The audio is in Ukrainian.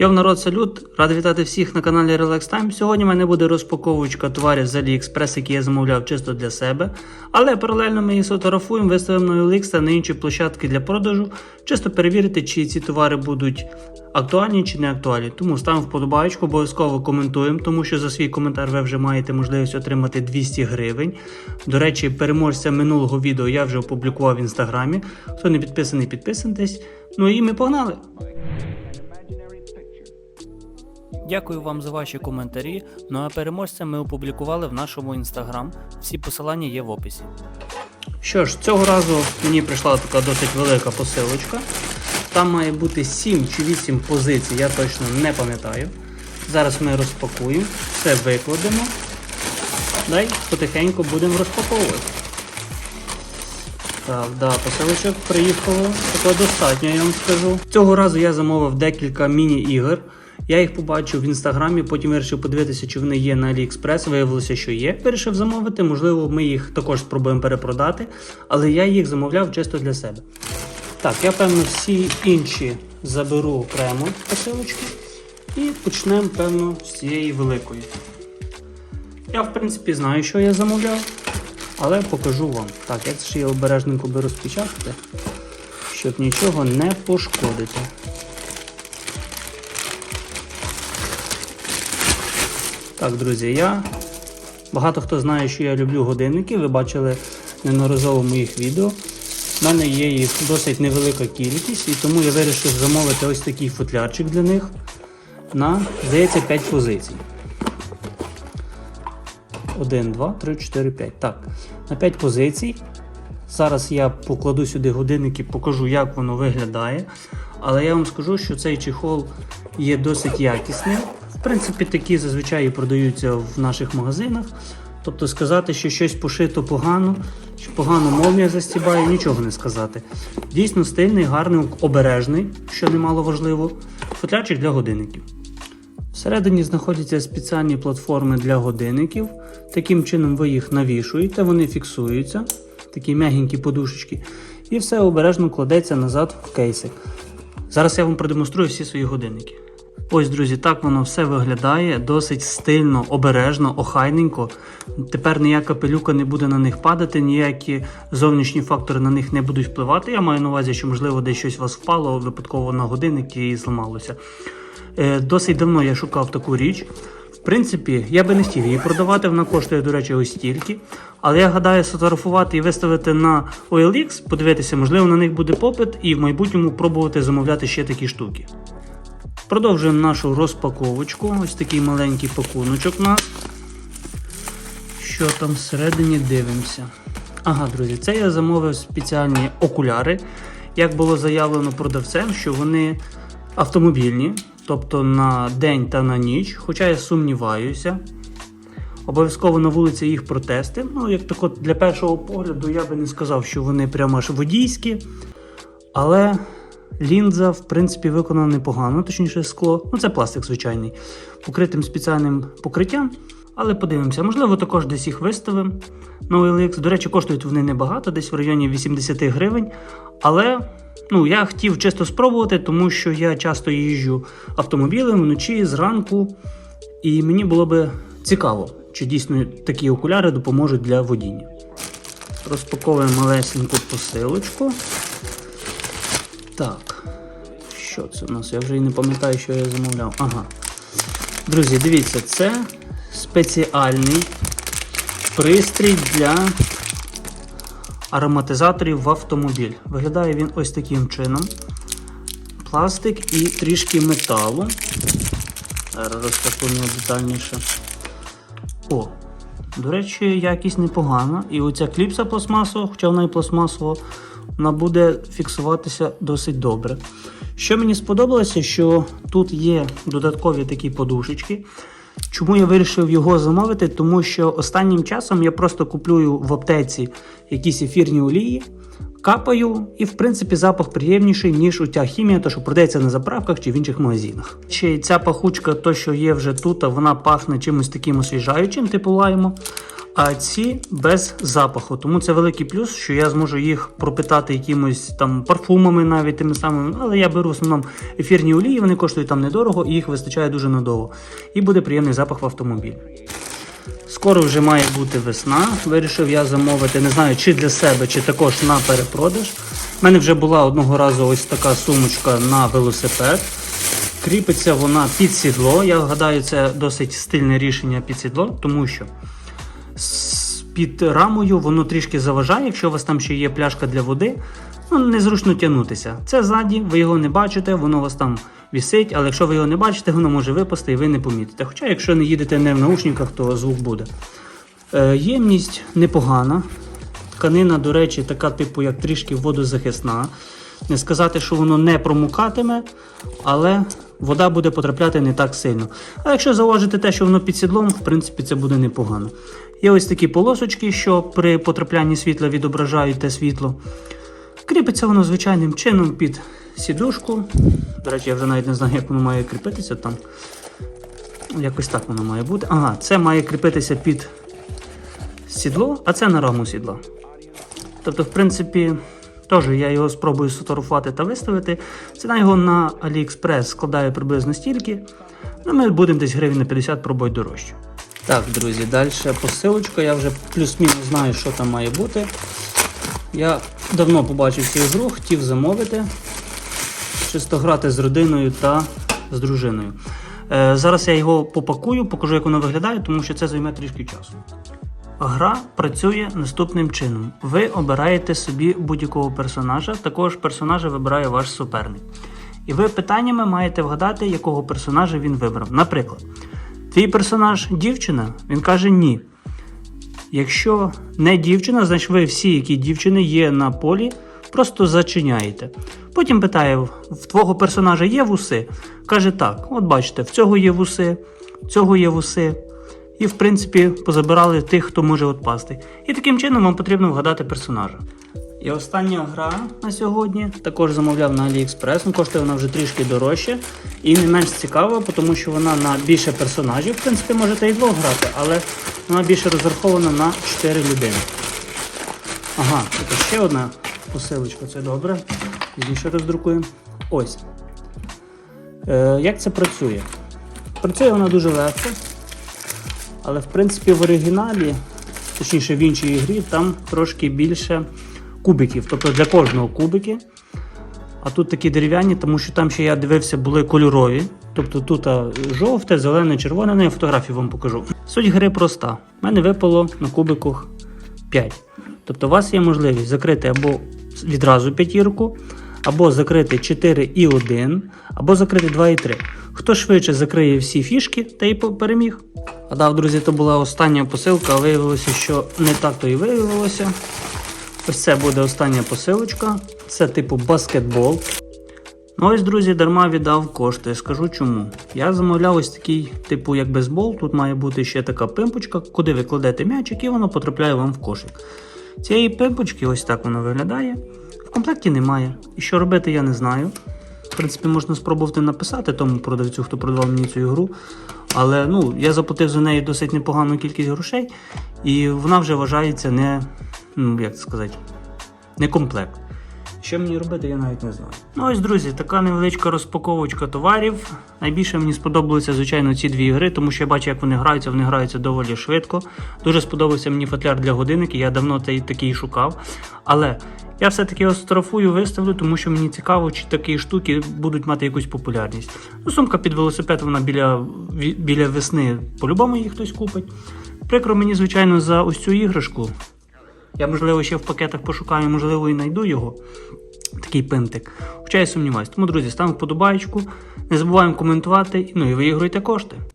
Йов народ, салют! Радий вітати всіх на каналі Relax Time. Сьогодні в мене буде розпаковочка товарів з AliExpress, які я замовляв чисто для себе. Але паралельно ми їх сфотографуємо, виставимо на OLX та на інші площадки для продажу, чисто перевірити, чи ці товари будуть актуальні чи не актуальні. Тому ставимо вподобайку, обов'язково коментуємо, тому що за свій коментар ви вже маєте можливість отримати 200 гривень. До речі, переможця минулого відео я вже опублікував в інстаграмі. Хто не підписаний, підписуйтесь. Ну і ми погнали! Дякую вам за ваші коментарі. Ну а переможця ми опублікували в нашому інстаграм. Всі посилання є в описі. Що ж, цього разу мені прийшла така досить велика посилочка. Там має бути 7 чи 8 позицій, я точно не пам'ятаю. Зараз ми розпакуємо, все викладемо. Дай потихеньку будемо розпаковувати. Так, да, посилочок приїхало. Такого достатньо, я вам скажу. Цього разу я замовив декілька міні-ігор. Я їх побачив в інстаграмі, потім вирішив подивитися, чи вони є на AliExpress. Виявилося, що є. Вирішив замовити. Можливо, ми їх також спробуємо перепродати, але я їх замовляв чисто для себе. Так, я певно всі інші заберу окремо посилочки і почнемо, певно, з цієї великої. Я, в принципі, знаю, що я замовляв, але покажу вам. Так, як ж я обережненько беру спечатати, щоб нічого не пошкодити. Так, друзі, я багато хто знає, що я люблю годинники. Ви бачили неодноразово моїх відео. У мене є їх досить невелика кількість, і тому я вирішив замовити ось такий футлярчик для них на, здається, 5 позицій. 1, 2, 3, 4, 5. Так, на 5 позицій. Зараз я покладу сюди годинники, покажу, як воно виглядає. Але я вам скажу, що цей чехол є досить якісним. В принципі, такі зазвичай і продаються в наших магазинах. Тобто сказати, що щось пошито погано, що погано молнія застібає, нічого не сказати. Дійсно стильний, гарний, обережний, що немало важливо, футлярчик для годинників. Всередині знаходяться спеціальні платформи для годинників. Таким чином ви їх навішуєте, вони фіксуються, такі м'ягенькі подушечки, і все обережно кладеться назад в кейсик. Зараз я вам продемонструю всі свої годинники. Ось, друзі, так воно все виглядає, досить стильно, обережно, охайненько. Тепер ніяка пилюка не буде на них падати, ніякі зовнішні фактори на них не будуть впливати. Я маю на увазі, що, можливо, десь щось у вас впало випадково на годинник і зламалося. Е, Досить давно я шукав таку річ. В принципі, я би не хотів її продавати, вона коштує, до речі, ось стільки. Але я гадаю, сфотографувати і виставити на OLX, подивитися, можливо, на них буде попит, і в майбутньому пробувати замовляти ще такі штуки. Продовжуємо нашу розпаковочку. Ось такий маленький пакуночок у нас. Що там всередині дивимося. Ага, друзі, це я замовив спеціальні окуляри. Як було заявлено продавцем, що вони автомобільні, тобто на день та на ніч. Хоча я сумніваюся. Обов'язково на вулиці їх протести. Ну, як так от для першого погляду, я би не сказав, що вони прямо аж водійські. Але лінза, в принципі, виконана непогано, точніше скло. Ну, це пластик звичайний, покритим спеціальним покриттям. Але подивимося, можливо, також десь їх виставимо на OLX. До речі, коштують вони небагато, десь в районі 80 гривень. Але ну, я хотів чисто спробувати, тому що я часто їжджу автомобілем вночі, зранку. І мені було би цікаво, чи дійсно такі окуляри допоможуть для водіння. Розпаковуємо малесеньку посилочку. Так, що це у нас? Я вже і не пам'ятаю, що я замовляв. Ага. Друзі, дивіться, це спеціальний пристрій для ароматизаторів в автомобіль. Виглядає він ось таким чином. Пластик і трішки металу. Зараз розпакуємо детальніше. О, до речі, якість непогана. І оця кліпса пластмасова, хоча вона і пластмасова, вона буде фіксуватися досить добре. Що мені сподобалося, що тут є додаткові такі подушечки. Чому я вирішив його замовити? Тому що останнім часом я просто куплюю в аптеці якісь ефірні олії, капаю, і в принципі запах приємніший, ніж у тя хімія, то що продається на заправках чи в інших магазинах. Й ця пахучка, то що є вже тут, вона пахне чимось таким освіжаючим, типу лайму. А ці без запаху. Тому це великий плюс, що я зможу їх пропитати якимось там парфумами, навіть тими самими. Але я беру в основному ефірні олії, вони коштують там недорого і їх вистачає дуже надовго. І буде приємний запах в автомобілі. Скоро вже має бути весна. Вирішив я замовити, не знаю, чи для себе, чи також на перепродаж. У мене вже була одного разу ось така сумочка на велосипед. Кріпиться вона під сідло. Я гадаю, це досить стильне рішення під сідло, тому що під рамою воно трішки заважає, якщо у вас там ще є пляшка для води, ну незручно тягнутися. Це ззаді, ви його не бачите, воно у вас там вісить, але якщо ви його не бачите, воно може випасти і ви не помітите. Хоча, якщо не їдете не в наушниках, то звук буде. Е, ємність непогана. Тканина, до речі, така, типу, як трішки водозахисна. Не сказати, що воно не промокатиме, але вода буде потрапляти не так сильно. А якщо зауважити те, що воно під сідлом, в принципі, це буде непогано. Є ось такі полосочки, що при потраплянні світла відображають те світло. Кріпиться воно звичайним чином під сідушку. До речі, я вже навіть не знаю, як воно має кріпитися там. Якось так воно має бути. Ага, це має кріпитися під сідло, а це на раму сідла. Тобто, в принципі, теж я його спробую сфотографувати та виставити. Ціна його на AliExpress складає приблизно стільки. Ну, ми будемо десь гривень на 50 пробувати дорожче. Так, друзі, далі посилочка. Я вже плюс-мінус знаю, що там має бути. Я давно побачив цю ігру, хотів замовити. Чисто грати з родиною та з дружиною. Е, зараз я його попакую, покажу, як воно виглядає, тому що це займе трішки часу. Гра працює наступним чином: ви обираєте собі будь-якого персонажа, також персонажа вибирає ваш суперник. І ви питаннями маєте вгадати, якого персонажа він вибрав. Наприклад, твій персонаж дівчина, він каже ні. Якщо не дівчина, значить ви всі, які дівчини є на полі, просто зачиняєте. Потім питає: в твого персонажа є вуси? Каже так: от бачите, в цього є вуси, в цього є вуси. І, в принципі, позабирали тих, хто може відпасти. І таким чином вам потрібно вгадати персонажа. І остання гра на сьогодні також замовляв на AliExpress. Ну, коштує вона вже трішки дорожче і не менш цікава, тому що вона на більше персонажів. В принципі, можете і двох грати, але вона більше розрахована на 4 людини. Ага, це ще одна посилочка, це добре. Пізніше роздрукуємо. Ось. Е, як це працює? Працює вона дуже легко. Але в принципі в оригіналі, точніше в іншій грі, там трошки більше кубиків. Тобто для кожного кубики. А тут такі дерев'яні, тому що там ще я дивився, були кольорові. Тобто тут жовте, зелене, червоне, ну я фотографію вам покажу. Суть гри проста. У мене випало на кубиках 5. Тобто у вас є можливість закрити або відразу п'ятірку, або закрити 4 і 1, або закрити 2 і 3. Хто швидше закриє всі фішки, та й переміг. А дав, друзі, то була остання посилка, а виявилося, що не так то і виявилося. Ось це буде остання посилочка. Це типу баскетбол. Ну ось, друзі, дарма віддав кошти. Скажу чому. Я замовляв ось такий, типу, як бейсбол. Тут має бути ще така пимпочка, куди ви кладете м'ячик і воно потрапляє вам в кошик. Цієї пимпочки, ось так воно виглядає. В комплекті немає. І що робити, я не знаю. В принципі, можна спробувати написати тому продавцю, хто продавав мені цю ігру. Але ну, я заплатив за неї досить непогану кількість грошей, і вона вже вважається не, ну, як це сказати, не комплект. Що мені робити, я навіть не знаю. Ну ось, друзі, така невеличка розпаковочка товарів. Найбільше мені сподобалися, звичайно, ці дві ігри, тому що я бачу, як вони граються, вони граються доволі швидко. Дуже сподобався мені футляр для годинників, я давно такий шукав. Але я все-таки його страфую, виставлю, тому що мені цікаво, чи такі штуки будуть мати якусь популярність. Ну, сумка під велосипед, вона біля, біля весни по-любому її хтось купить. Прикро мені, звичайно, за ось цю іграшку. Я, можливо, ще в пакетах пошукаю, можливо, і знайду його. Такий пинтик. Хоча я сумніваюсь. Тому, друзі, ставимо вподобайку. Не забуваємо коментувати. Ну і виігруйте кошти.